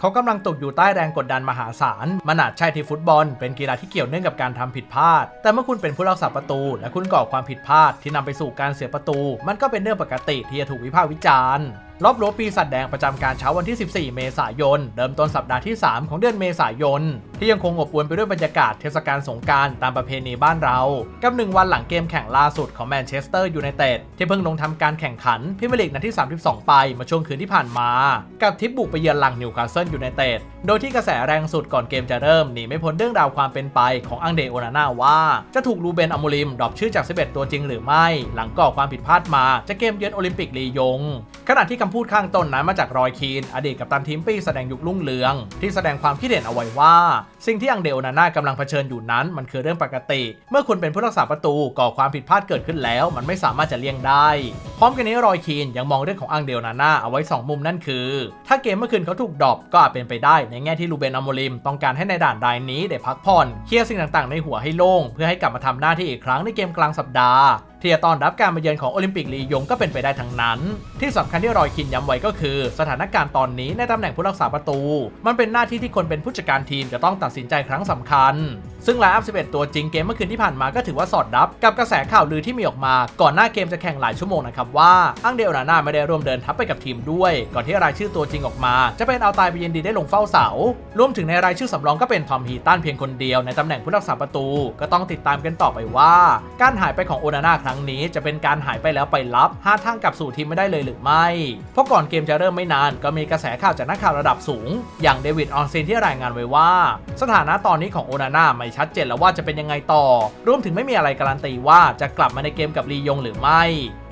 เขากำลังตกอยู่ใต้แรงกดดันมหาศาล มันอาจใช่ที่ฟุตบอล เป็นกีฬาที่เกี่ยวเนื่องกับการทำผิดพลาด แต่เมื่อคุณเป็นผู้รักษาประตู และคุณก่อความผิดพลาดที่นำไปสู่การเสียประตู มันก็เป็นเรื่องปกติที่จะถูกวิพากษ์วิจารณ์ รอบรั้วปีศาจแดงประจำการเช้าวันที่ 14 เมษายน เริ่มต้นสัปดาห์ที่ 3 ของเดือนเมษายน ที่ยังคงอบอวลไปด้วยบรรยากาศเทศกาลสงการตามประเพณีบ้านเรา กับหนึ่งวันหลังเกมแข่งล่าสุดของแมนเชสเตอร์ยูไนเต็ดที่เพิ่งลงทำการแข่งขันพิมยร์ลีกนัดที่ 32 ไปมาช่วงคืนที่ผ่านมา กับทิปบุกไปเยือนหลังนิวคาสเซิลยูไนเต็ด โดยที่กระแสแรงสุดก่อนเกมจะเริ่มหนีไม่พ้นเรื่องราวความเป็นไปของอังเดโอนาน่าว่า จะถูกรูเบนอโมริมดรอปชื่อจาก 11 ตัวจริงหรือไม่ หลังก่อความผิดพลาดมาจะเกมเยือนโอลิมปิกลียง ขณะที่คำพูดข้างต้นนั้นมาจากรอยคีน อดีตกัปตันทีมปีแสดงยุครุ่งเรือง ที่แสดงความคิดเห็นเอาไว้ว่า สิ่งที่อังเดโอนาน่ากำลังเผชิญอยู่นั้น มันคือเรื่องปกติ เมื่อคุณเป็นผู้รักษาประตูก่อความผิดพลาดเกิดขึ้นแล้ว มันไม่สามารถจะเลี่ยงได้ พร้อมกันนี้รอยคีนยังมองเรื่องของอังเดโอนาน่าเอาไว้ 2 มุมนั่นคือ ถ้าเกมเมื่อคืนเขาถูกดรอปก็อาจเป็นไปได้ในแง่ที่ลูเบนอโมริมต้องการให้ในด่านรายนี้ได้พักผ่อนเคลียร์สิ่งต่างๆในหัวให้โล่งเพื่อให้กลับมาทำหน้าที่อีกครั้งในเกมกลางสัปดาห์ ที่จะต้อนรับการมาเยือนของโอลิมปิกลียงก็เป็นไปได้ทั้งนั้น ที่สำคัญที่รอยคินย้ำไว้ก็คือ สถานการณ์ตอนนี้ในตำแหน่งผู้รักษาประตู มันเป็นหน้าที่ที่คนเป็นผู้จัดการทีมจะต้องตัดสินใจครั้งสำคัญ ซึ่งไลน์อัพ11 ตัวจริงเกมเมื่อคืนที่ผ่านมาก็ถือว่าสอดรับกับกระแสข่าวลือที่มีออกมา ก่อนหน้าเกมจะแข่งหลายชั่วโมงนะครับว่าอังเดลนาน่าไม่ได้ร่วมเดินทัพไปกับทีมด้วย ก่อนที่รายชื่อตัวจริงออกมา จะเป็นเอาตายไปเยินดีได้ลงเฝ้าเสารวมถึงในรายชื่อสำรองก็เป็นทอมฮีตันเพียงคนเดียวในตำแหน่งผู้รักษาประตู ก็ต้องติดตามกันต่อไปว่า การหายไปของโอนาน่าครั้งนี้จะเป็นการหายไปแล้วไปรับหาทางกลับสู่ทีมไม่ได้เลยหรือไม่ เพราะก่อนเกมจะเริ่มไม่นานก็มีกระแสข่าวจากนักข่าวระดับสูง อย่างเดวิดออนเซนที่รายงานไว้ว่า สถานะตอนนี้ของโอนาน่าไม่ชัดเจนแล้วว่าจะเป็นยังไงต่อ รวมถึงไม่มีอะไรการันตีว่าจะกลับมาในเกมกับลียงหรือไม่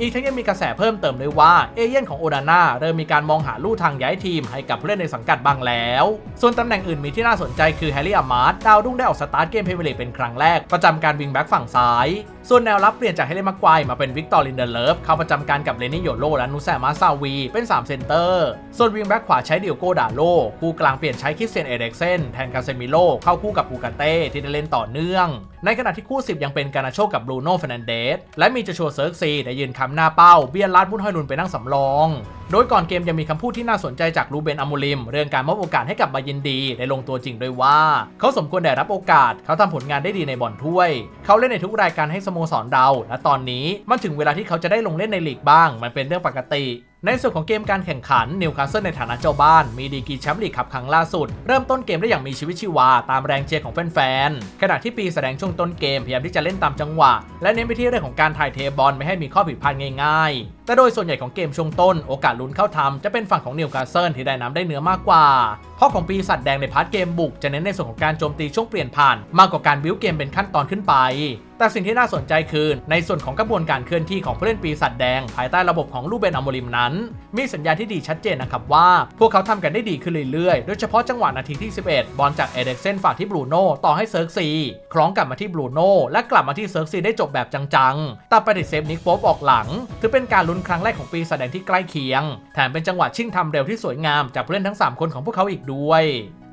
อีกทั้งยังมีกระแสเพิ่มเติมด้วยว่าเอเย่นของโอนาน่าเริ่มมีการมองหาลู่ทางย้ายทีมให้กับผู้เล่นในสังกัดบ้างแล้ว ส่วนตำแหน่งอื่นมีที่น่าสนใจคือแฮร์รี่อามาร์ดดาวรุ่งได้ออกสตาร์ทเกมเพลย์ลีเป็นครั้งแรกประจำการวิงแบ็กฝั่งซ้าย ส่วนแนวรับเปลี่ยนจากเฮเลนมักควายมาเป็นวิกตอร์ลินเดอร์เลิฟเข้าประจำการกับเลนี่โยโลและนูแซมาซาวี เป็น 3 เซนเตอร์ ส่วนวิงแบ็กขวาใช้เดียโกดาโล คู่กลางเปลี่ยนใช้คริสเตียนเอเด็กเซนแทนกาเซมิโลเข้าคู่กับอูกาเต้ที่ได้เล่นต่อเนื่อง ในขณะที่คู่ 10 ยังเป็นการนาโชกับบรูโน่เฟรนันเดสและมีจะชัวเซิร์กซีได้ยืนคำหน้าเป้าเบียนลาดบุญฮอยนุนไปนั่งสำรองโดยก่อนเกมยังมีคำพูดที่น่าสนใจจากรูเบนอมูลิม เรื่องการมอบโอกาสให้กับบายินดีได้ลงตัวจริงด้วยว่า เขาสมควรได้รับโอกาส เขาทำผลงานได้ดีในบอลถ้วย เขาเล่นในทุกรายการให้สโมสรเรา และตอนนี้มันถึงเวลาที่เขาจะได้ลงเล่นในลีกบ้าง มันเป็นเรื่องปกติในส่วนของเกมการแข่งขันนิวคาสเซิลในฐานะเจ้าบ้าน มีดีกีแชมป์ลีกคับครั้งล่าสุด เริ่มต้นเกมได้อย่างมีชีวิตชีวา ตามแรงเชียร์ของแฟนๆขณะที่ปีแสดงช่วงต้นเกมพยายามที่จะเล่นตามจังหวะ และเน้นไปที่เรื่องของการถ่ายเทบอลไม่ให้มีข้อผิดพลาดง่ายแต่โดยส่วนใหญ่ของเกมช่วงต้นโอกาสลุ้นเข้าทำจะเป็นฝั่งของนิวคาสเซิลที่ได้น้ำได้เนื้อมากกว่า เพราะของปีศาจแดงในพาร์ทเกมบุกจะเน้นในส่วนของการโจมตีช่วงเปลี่ยนผ่าน มากกว่าการบิวเกมเป็นขั้นตอนขึ้นไป แต่สิ่งที่น่าสนใจคือในส่วนของกระบวนการเคลื่อนที่ของผู้เล่นปีศาจแดง ภายใต้ระบบของลูเบนอโมริมนั้น มีสัญญาณที่ดีชัดเจนนะครับว่า พวกเขาทำกันได้ดีขึ้นเรื่อยๆ โดยเฉพาะจังหวะนาทีที่ 11 บอลจากเอเด็กเซนฝากที่บรูโน่ต่อให้เซิร์กซีคล้องกลับมาที่บรูโน่และกลับมาที่เซิร์กซีได้จบแบบจังๆแต่ประดิเซฟนิกโป๊ปออกหลังถือเป็นการลุนครั้งแรกของปีแสดงที่ใกล้เคียง แถมเป็นจังหวะชิ่งทำเร็วที่สวยงามจากผู้เล่นทั้ง 3 คนของพวกเขาอีกด้วย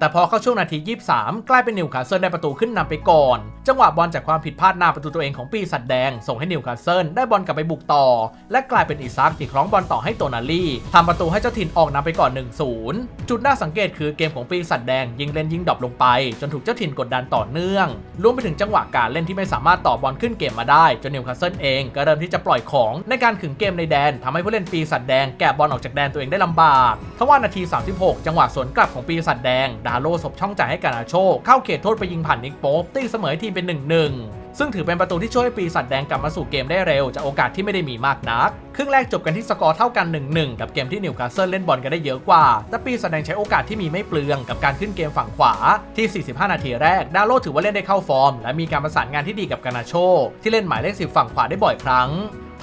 แต่พอเข้าช่วงนาที 23 กลายเป็นนิวคาสเซิลได้ประตูขึ้นนำไปก่อน จังหวะบอลจากความผิดพลาดหน้าประตูตัวเองของปีศาจแดง ส่งให้นิวคาสเซิลได้บอลกลับไปบุกต่อ และกลายเป็นอีซักที่คล้องบอลต่อให้โตนาลี่ทำประตูให้เจ้าถิ่นออกนำไปก่อน 1-0 จุดน่าสังเกตคือเกมของปีศาจแดงยิงเล่นยิงดรอปลงไป จนถูกเจ้าถิ่นกดดันต่อเนื่องรวมไปถึงจังหวะการเล่นที่ไม่สามารถต่อบอลขึ้นเกมมาได้จนนิวคาสเซิลเองก็เริ่มที่จะปล่อยของในการขึงเกมในแดนทำให้ผู้เล่นปีศาจแดงแกะบอลออกจากแดนตัวเองได้ลำบากทว่านาที 36 จังหวะสวนกลับของปีศาจแดงดาโลสบช่องจ่ายให้กานาโชเข้าเขตโทษไปยิงผ่านนิกโป๊ปตีเสมอทีมเป็น 1-1 ซึ่งถือเป็นประตูที่ช่วยให้ปีศาจแดงกลับมาสู่เกมได้เร็ว จากโอกาสที่ไม่ได้มีมากนัก ครึ่งแรกจบกันที่สกอร์เท่ากัน 1-1 กับเกมที่นิวคาสเซิลเล่นบอลกันได้เยอะกว่า แต่ปีศาจแดงใช้โอกาสที่มีไม่เปลืองกับการขึ้นเกมฝั่งขวาที่ 45 นาทีแรก ดาโลถือว่าเล่นได้เข้าฟอร์ม และมีการประสานงานที่ดีกับกานาโชที่เล่นหมายเลข10ฝั่งขวาได้บ่อยครั้ง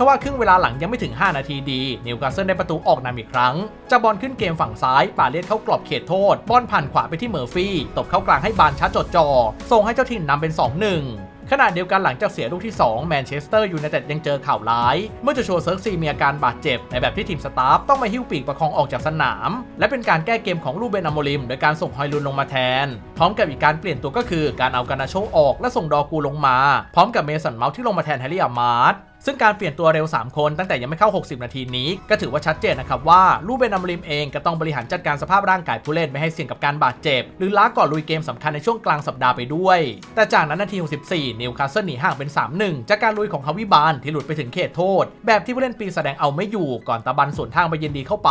ทว่าครึ่งเวลาหลังยังไม่ถึง 5 นาทีดี นิวคาสเซิลได้ประตูออกนำอีกครั้งจากบอลขึ้นเกมฝั่งซ้ายป่าเลียดเข้ากรอบเขตโทษ บอลผ่านขวาไปที่เมอร์ฟี่ ตบเข้ากลางให้บานชัดจดจอ ส่งให้เจ้าถิ่นนำเป็น 2-1ขณะเดียวกันหลังจากเสียลูกที่ 2 แมนเชสเตอร์ยูไนเต็ดยังเจอข่าวร้าย เมื่อโชัวเซิร์กซีมีอาการบาดเจ็บ ในแบบที่ทีมสตาฟต้องมาหิ้วปีกประคองออกจากสนาม และเป็นการแก้เกมของลูเบนอโมริม โดยการส่งฮอยลุนลงมาแทน พร้อมกับอีกการเปลี่ยนตัวก็คือการเอากานาโชออกและส่งดอกูลงมา พร้อมกับเมสันเมาส์ที่ลงมาแทนแฮร์รี่อามาร์ต ซึ่งการเปลี่ยนตัวเร็ว 3 คนตั้งแต่ยังไม่เข้า 60 นาทีนี้ ก็ถือว่าชัดเจนนะครับว่าลูเบนอัมริมเองก็ต้องบริหารจัดการสภาพร่างกายผู้เล่นไม่ให้เสี่ยงกับการบาดเจ็บ หรือล้าก่อนลุยเกมสำคัญในช่วงกลางสัปดาห์ไปด้วย แต่จากนั้นนาที 64 นิวคาสเซิลหนีห่างเป็น 3-1 จากการลุยของฮาวิบานที่หลุดไปถึงเขตโทษ แบบที่ผู้เล่นปีแสดงเอาไม่อยู่ก่อนตะบันสวนทางไปเย็นดีเข้าไป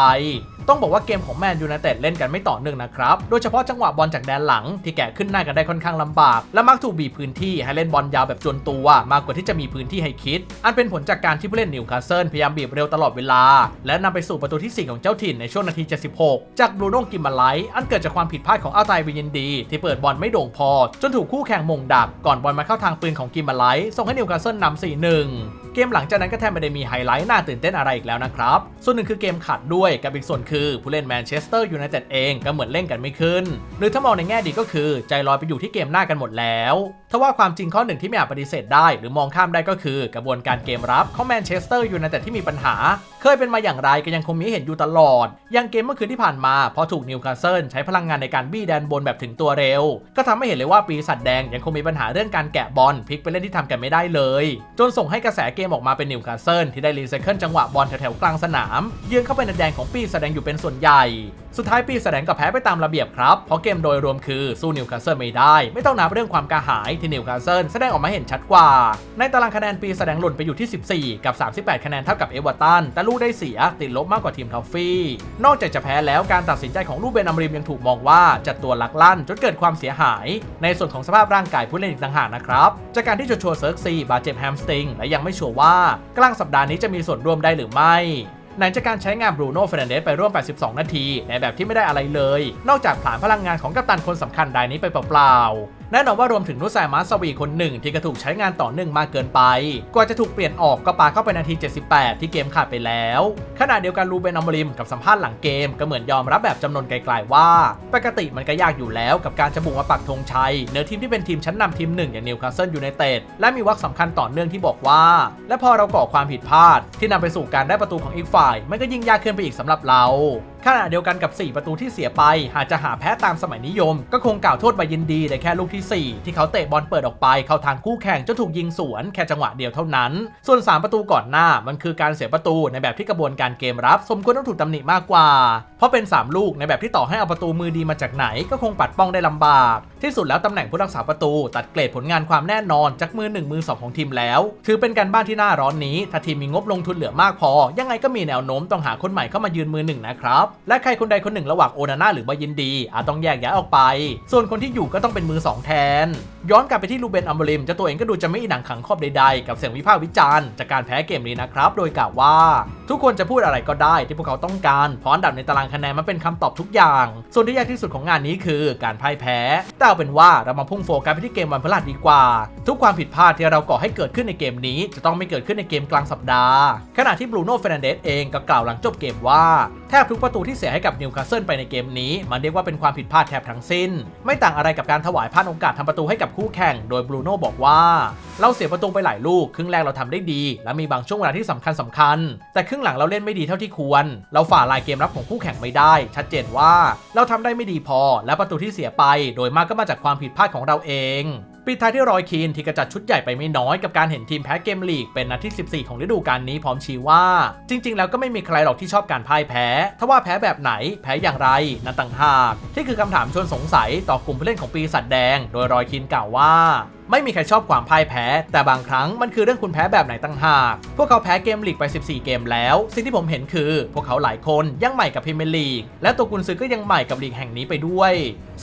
ต้องบอกว่าเกมของแมนยูไนเต็ดเล่นกันไม่ต่อเนื่องนะครับ โดยเฉพาะจังหวะบอลจากแดนหลังที่แกะขึ้นหน้ากันได้ค่อนข้างลำบาก และมักถูกบีบพื้นที่ให้เล่นบอลยาวแบบจนตัวมากกว่าที่จะมีพื้นที่ให้คิด อันเป็นผลจากการที่ผู้เล่นนิวคาสเซิลพยายามบีบเร็วตลอดเวลา และนำไปสู่ประตูที่ 4 ของเจ้าถิ่นในช่วงนาที 76 จากบรูโน่กิมมาไลท์อันเกิดจากความผิดพลาดของอัลไตวินยินดี ที่เปิดบอลไม่โด่งพอ จนถูกคู่แข่งมงดัก ก่อนบอลมาเข้าทางปืนของกิมมาไลท์ส่งให้นิวคาสเซิลนำ4-1เกมหลังจากนั้นก็แทบไม่ได้มีไฮไลท์น่าตื่นเต้นอะไรอีกแล้วนะครับ ส่วนหนึ่งคือเกมขาดด้วย กับอีกส่วนคือผู้เล่นแมนเชสเตอร์ยูไนเต็ดเองก็เหมือนเล่นกันไม่ขึ้น หรือถ้ามองในแง่ดีก็คือใจลอยไปอยู่ที่เกมหน้ากันหมดแล้ว ทว่าความจริงข้อหนึ่งที่ไม่อาจปฏิเสธได้ หรือมองข้ามได้ก็คือกระบวนการเกมรับของแมนเชสเตอร์ยูไนเต็ดที่มีปัญหา ยเป็นมาอย่างไรก็ยังคงมีเห็นอยู่ตลอด อย่างเกมเมื่อคืนที่ผ่านมาพอถูกนิวคาสเซิลใช้พลังงานในการบี้แดนบนแบบถึงตัวเร็ว ก็ทำให้เห็นเลยว่าปีศาจแดงยังคงมีปัญหาเรื่องการแกะบอลพลิกไปเล่นที่ทำกันไม่ได้เลย จนส่งให้กระแสเกมออกมาเป็นนิวคาสเซิลที่ได้รีไซเคิลจังหวะบอลแถวๆกลางสนามยืนเข้าไปในแดนของปีศาจแดงอยู่เป็นส่วนใหญ่ สุดท้ายปีแสดงก็แพ้ไปตามระเบียบครับเพราะเกมโดยรวมคือสู้นิวคาสเซิลไม่ได้ ไม่ต้องนับเรื่องความกระหายที่นิวคาสเซิลแสดงออกมาเห็นชัดกว่า ในตารางคะแนนปีแสดงหล่นไปอยู่ที่ 14 กับ 38 คะแนนเท่ากับเอเวอร์ตันแต่ลูกได้เสียติดลบมากกว่าทีมทอฟฟี่ นอกจากจะแพ้แล้วการตัดสินใจของลูกเบนอัมริมยังถูกมองว่าจัดตัวลักลั่นจนเกิดความเสียหาย ในส่วนของสภาพร่างกายผู้เล่นอีกต่างหากนะครับ จากการที่โจชัวเซิร์กซีบาดเจ็บแฮมสตริงและยังไม่ชัวร์ว่ากลางสัปดาห์นี้จะมีส่วนร่วมได้หรือไม่หลังจากการใช้งานบรูโน่เฟรนเดสไปร่วม 82 นาที ในแบบที่ไม่ได้อะไรเลย นอกจากผลาญพลังงานของกัปตันคนสำคัญรายนี้ไปเปล่าๆ แน่นอนว่ารวมถึงนุสายมาสวีคนหนึ่งที่กระถูกใช้งานต่อเนื่องมากเกินไป กว่าจะถูกเปลี่ยนออกก็ปาเข้าไปนาที 78 ที่เกมขาดไปแล้ว ขณะเดียวกันรูเบนอมริมกับสัมภาษณ์หลังเกมก็เหมือนยอมรับแบบจำนวนไกลๆว่า ปกติมันก็ยากอยู่แล้วกับการจะบุกมาปักธงชัยเนื้อทีมที่เป็นทีมชั้นนำทีมหนึ่งอย่างนิวคาสเซิลยูไนเต็ดและมีวักสำคัญต่อเนื่องที่บอกว่า และพอเราก่อความผิดพลาด ที่นำไปสู่การได้ประตูของอีกฝ่ายมันก็ยิ่งยากขึ้นไปอีกสำหรับเรา ขณะเดียวกันกับ 4 ประตูที่เสียไป หากจะหาแพ้ตามสมัยนิยม ก็คงกล่าวโทษบายินดีได้แค่ลูกที่ 4 ที่เขาเตะบอลเปิดออกไปเข้าทางคู่แข่งจนถูกยิงสวนแค่จังหวะเดียวเท่านั้น ส่วน 3 ประตูก่อนหน้ามันคือการเสียประตูในแบบที่กระบวนการเกมรับสมควรต้องถูกตำหนิมากกว่า เพราะเป็น 3 ลูกในแบบที่ต่อให้เอาประตูมือดีมาจากไหน ก็คงปัดป้องได้ลำบาก ที่สุดแล้วตำแหน่งผู้รักษาประตู ตัดเกรดผลงานความแน่นอนจากมือ 1 มือ 2 ของทีมแล้ว ถือเป็นการบ้านที่น่าร้อนนี้ ถ้าทีมมีงบลงทุนเหลือมากพอ ยังไงก็มีแนวโน้มต้องหาคนใหม่เข้ามายืนมือหนึ่งนะครับและใครคนใดคนหนึ่งระหว่างโอนาน่าหรือบายินดี อาจต้องแยกย้ายออกไป ส่วนคนที่อยู่ก็ต้องเป็นมือสองแทน ย้อนกลับไปที่ลูเบนอัมเบริมเจ้าตัวเองก็ดูจะไม่อิหนังขังครอบใดๆ กับเสียงวิพากษ์วิจารณ์จากการแพ้เกมนี้นะครับ โดยกล่าวว่า ทุกคนจะพูดอะไรก็ได้ที่พวกเขาต้องการเพราะอันดับในตารางคะแนนมันเป็นคำตอบทุกอย่าง ส่วนที่ยากที่สุดของงานนี้คือการพ่ายแพ้ แต่เอาเป็นว่าเรามาพุ่งโฟกัสไปที่เกมวันพฤหัสดีกว่า ทุกความผิดพลาดที่เราก่อให้เกิดขึ้นในเกมนี้ จะต้องไม่เกิดขึ้นในเกมกลางสัปดาห์ ขณะที่บรูโน่เฟรนเดสเองก็กล่าวหลังจบเกมว่าแทบทุกประตูที่เสียให้กับนิวคาสเซิลไปในเกมนี้ มันเรียกว่าเป็นความผิดพลาดแทบทั้งสิ้น ไม่ต่างอะไรกับการถวายพลาดโอกาสทำประตูให้กับคู่แข่ง โดยบรูโน่บอกว่า เราเสียประตูไปหลายลูก ครึ่งแรกเราทำได้ดี และมีบางช่วงเวลาที่สำคัญสำคัญ แต่ครึ่งหลังเราเล่นไม่ดีเท่าที่ควร เราฝ่าลายเกมรับของคู่แข่งไม่ได้ ชัดเจนว่า เราทำได้ไม่ดีพอ และประตูที่เสียไป โดยมากก็มาจากความผิดพลาดของเราเอง ปิดท้ายที่รอยคีนที่กระจัดชุดใหญ่ไปไม่น้อยกับการเห็นทีมแพ้เกมลีกเป็นนัดที่ 14 ของฤดูกาลนี้พร้อมชี้ว่า จริง ๆ แล้วก็ไม่มีใครหรอกที่ชอบการพ่ายแพ้ถ้าว่าแพ้แบบไหนแพ้อย่างไรนั่นต่างหากที่คือคำถามชวนสงสัยต่อกลุ่มผู้เล่นของปีศาจแดง โดยรอยคีนกล่าวว่า ไม่มีใครชอบความพ่ายแพ้ แต่บางครั้งมันคือเรื่องคุณแพ้แบบไหนต่างหาก พวกเขาแพ้เกมลีกไป 14 เกมแล้ว สิ่งที่ผมเห็นคือ พวกเขาหลายคนยังใหม่กับพรีเมียร์ลีก และตัวกุนซือก็ยังใหม่กับลีกแห่งนี้ไปด้วย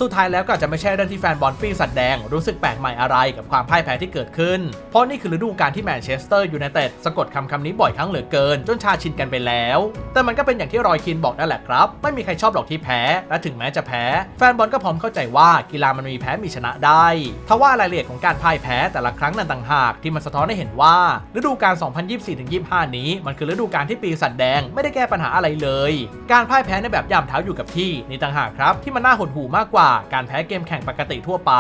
สุดท้ายแล้วก็อาจจะไม่ใช่เรื่องที่แฟนบอลปีศาจแดงรู้สึกแปลกใหม่อะไรกับความพ่ายแพ้ที่เกิดขึ้น เพราะนี่คือฤดูกาลที่แมนเชสเตอร์ยูไนเต็ดสะกดคำคำนี้บ่อยครั้งเหลือเกิน จนชาชินกันไปแล้ว แต่มันก็เป็นอย่างที่รอยคินบอกนั่นแหละครับ ไม่มีใครชอบหรอกที่แพ้ และถึงแม้จะแพ้ แฟนบอลก็พร้อมเข้าใจว่ากีฬามันมีแพ้มีชนะได้ทว่า รายละเอียดของการพ่ายแพ้แต่ละครั้งนั้นต่างหากที่มันสะท้อนให้เห็นว่า ฤดูกาล 2024-25 นี้ มันคือฤดูกาลที่ปีศาจแดงไม่ได้แก้ปัญหาอะไรเลย การพ่ายแพ้ในแบบย่ำเท้าอยู่กับที่นี่ต่างหากครับ ที่มันน่าหดหู่มากกว่าการแพ้เกมแข่งปกติทั่วไป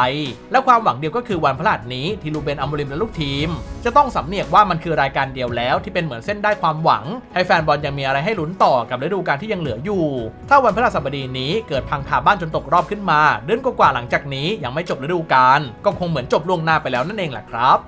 และความหวังเดียวก็คือวันพฤหัสนี้ที่ลูเบนอัมโมริมและลูกทีม จะต้องสำเนียกว่ามันคือรายการเดียวแล้วที่เป็นเหมือนเส้นได้ความหวัง ให้แฟนบอลยังมีอะไรให้ลุ้นต่อกับฤดูกาลที่ยังเหลืออยู่ ถ้าวันพฤหัสบดีนี้เกิดพังคาบ้านจนตกรอบขึ้นมา เดือนกว่าหลังจากนี้ยังไม่จบฤดูกาลก็คงเหมือนจบล่วงหน้าไปแล้วนั่นเองแหละครับ